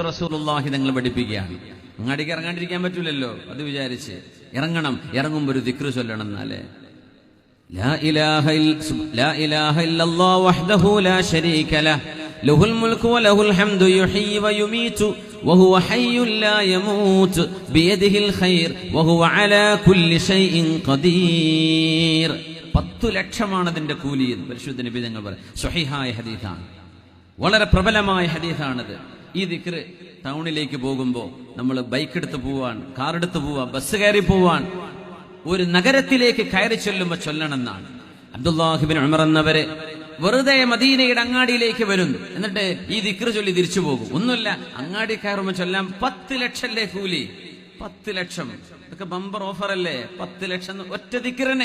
റസൂലുള്ളാഹി നിങ്ങൾ പഠിപ്പിക്കുകയാണ്. അങ്ങാടിക്ക് ഇറങ്ങാണ്ടിരിക്കാൻ പറ്റൂലല്ലോ അത് വിചാരിച്ച്. ഇറങ്ങണം ഇറങ്ങുമ്പോൾ ഒരു ദിക്റ് ചൊല്ലണം എന്നാലേ. ലക്ഷമാണ് അതിന്റെ കൂലി പരിശുദ്ധ നബി നിങ്ങൾ പറയും. ഹദീസാണ്. വളരെ പ്രബലമായ ഹദീസാണിത്. ഈ ദിക്റ് ടൗണിലേക്ക് പോകുമ്പോൾ നമ്മൾ ബൈക്ക് എടുത്ത് പോവാൻ കാർ എടുത്ത് പോവാൻ ബസ് കയറി പോവാൻ ഒരു നഗരത്തിലേക്ക് കയറി ചൊല്ലുമ്പോൾ ചൊല്ലണമെന്നാണ്. അബ്ദുല്ലാഹിബിൻ ഉമർ എന്നവരെ വെറുതെ മദീനയുടെ അങ്ങാടിയിലേക്ക് വരുന്നു. എന്നിട്ട് ഈ ദിക്റ് ചൊല്ലി തിരിച്ചു പോകും. ഒന്നുമില്ല അങ്ങാടി കയറുമ്പോൾ ചൊല്ലാൻ പത്ത് ലക്ഷല്ലേ കൂലി? പത്ത് ലക്ഷം. ഇതൊക്കെ ബമ്പർ ഓഫർ അല്ലേ? പത്ത് ലക്ഷം ഒറ്റ ദിക്റിന്.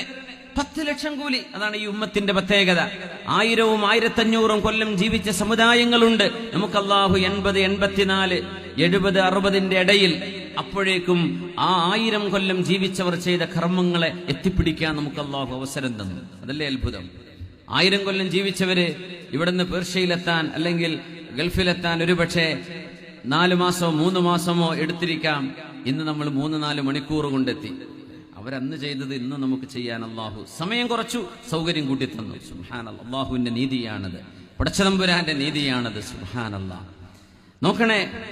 പത്ത് ലക്ഷം കൂലി. അതാണ് ഈ ഉമ്മത്തിന്റെ പ്രത്യേകത. ആയിരവും ആയിരത്തഞ്ഞൂറും കൊല്ലം ജീവിച്ച സമുദായങ്ങളുണ്ട്. നമുക്ക് അള്ളാഹു എൺപത് എൺപത്തിനാല് എഴുപത് അറുപതിന്റെ ഇടയിൽ അപ്പോഴേക്കും ആ ആയിരം കൊല്ലം ജീവിച്ചവർ ചെയ്ത കർമ്മങ്ങളെ എത്തിപ്പിടിക്കാൻ നമുക്ക് അള്ളാഹു അവസരം തന്നു. അതല്ലേ അത്ഭുതം? ആയിരം കൊല്ലം ജീവിച്ചവര് ഇവിടുന്ന് പേർഷ്യയിലെത്താൻ അല്ലെങ്കിൽ ഗൾഫിലെത്താൻ ഒരുപക്ഷെ നാല് മാസമോ മൂന്ന് മാസമോ എടുത്തിരിക്കാം. ഇന്ന് നമ്മൾ മൂന്ന് നാല് മണിക്കൂർ കൊണ്ടെത്തി. അവരന്ന് ചെയ്തത് ഇന്ന് നമുക്ക് ചെയ്യാൻ അള്ളാഹു സമയം കുറച്ചു സൗകര്യം കൂട്ടി തന്നു സുഹാൻ അള്ളാഹുവിന്റെ നീതിയാണത്. പടച്ചതമ്പുരാന്റെ നീതിയാണത്. സുഹാൻ അള്ളാഹ് നോക്കണേ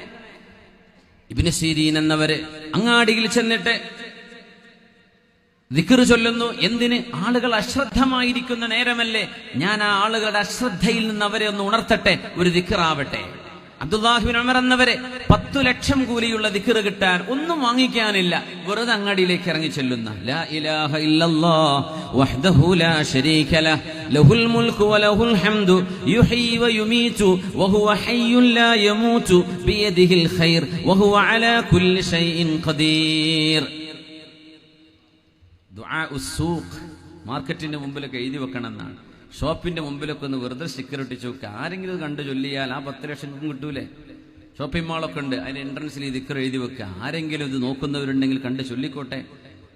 ഇബിന് എന്നവര് അങ്ങാടിയിൽ ചെന്നിട്ട് ദിക്കറ് ചൊല്ലുന്നു. എന്തിന്? ആളുകൾ അശ്രദ്ധമായിരിക്കുന്ന നേരമല്ലേ? ഞാൻ ആ ആളുകളുടെ അശ്രദ്ധയിൽ നിന്ന് അവരെ ഒന്ന് ഉണർത്തട്ടെ. ഒരു ദിക്കറാവട്ടെ അബ്ദുല്ലാഹിബിൻ ഉമർ എന്നവരെ പത്തു ലക്ഷം കൂലിയുള്ള ദിക്കറ് കിട്ടാൻ ഒന്നും വാങ്ങിക്കാനില്ല. വെറുതെ അങ്ങാടിയിലേക്ക് ഇറങ്ങി ചെല്ലുന്ന. മാർക്കറ്റിന്റെ മുമ്പിലൊക്കെ എഴുതി വെക്കണം എന്നാണ് ഷോപ്പിന്റെ മുമ്പിലൊക്കെ ഒന്ന് വെറുതെ സ്റ്റിക്കർ ഒട്ടിച്ചു നോക്കുക ആരെങ്കിലും കണ്ട് ചൊല്ലിയാൽ ആ പത്ത് ലക്ഷം കിട്ടൂലേ? ഷോപ്പിംഗ് മാളൊക്കെ ഉണ്ട്. അതിന് എൻട്രൻസിൽ ഈ ദിക്കർ എഴുതി വെക്കുക ആരെങ്കിലും ഇത് നോക്കുന്നവരുണ്ടെങ്കിൽ കണ്ട് ചൊല്ലിക്കോട്ടെ.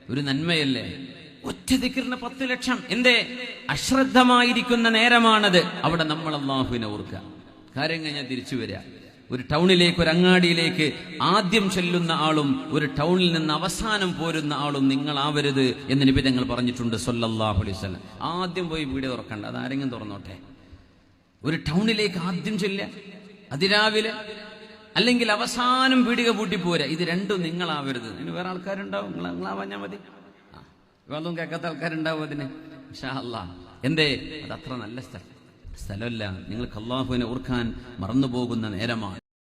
ഒരു നന്മയല്ലേ? ഒറ്റ ദിക്കറിന് പത്ത് ലക്ഷം. എന്തേ? അശ്രദ്ധമായിരിക്കുന്ന നേരമാണത്. അവിടെ നമ്മൾ അള്ളാഹുവിനെ ഓർക്കുക. കാര്യം കഴിഞ്ഞാൽ തിരിച്ചു വരിക. ഒരു ടൗണിലേക്ക് ഒരു അങ്ങാടിയിലേക്ക് ആദ്യം ചെല്ലുന്ന ആളും ഒരു ടൗണിൽ നിന്ന് അവസാനം പോരുന്ന ആളും നിങ്ങളാവരുത് എന്ന് നിബിധങ്ങൾ പറഞ്ഞിട്ടുണ്ട് സൊല്ലാഹു അലൈഹി ആദ്യം പോയി വീട് തുറക്കണ്ട അത് ആരെങ്കിലും തുറന്നോട്ടെ. ഒരു ടൗണിലേക്ക് ആദ്യം ചെല്ലുക അതിരാവിലെ അല്ലെങ്കിൽ അവസാനം പീടിക പൂട്ടി പോരാ ഇത് രണ്ടും നിങ്ങളാവരുത്. ഇനി വേറെ ആൾക്കാരുണ്ടാവും നിങ്ങൾ നിങ്ങളാവാഞ്ഞാൽ മതി. വേറൊന്നും കേൾക്കാത്ത ആൾക്കാരുണ്ടാവും അതിന്. ഇൻഷാ അല്ലാ എന്തേ? അത് അത്ര നല്ല സ്ഥലം. സ്ഥലമല്ല നിങ്ങൾക്ക് അള്ളാഹുവിനെ ഓർക്കാൻ മറന്നുപോകുന്ന നേരമാണ്.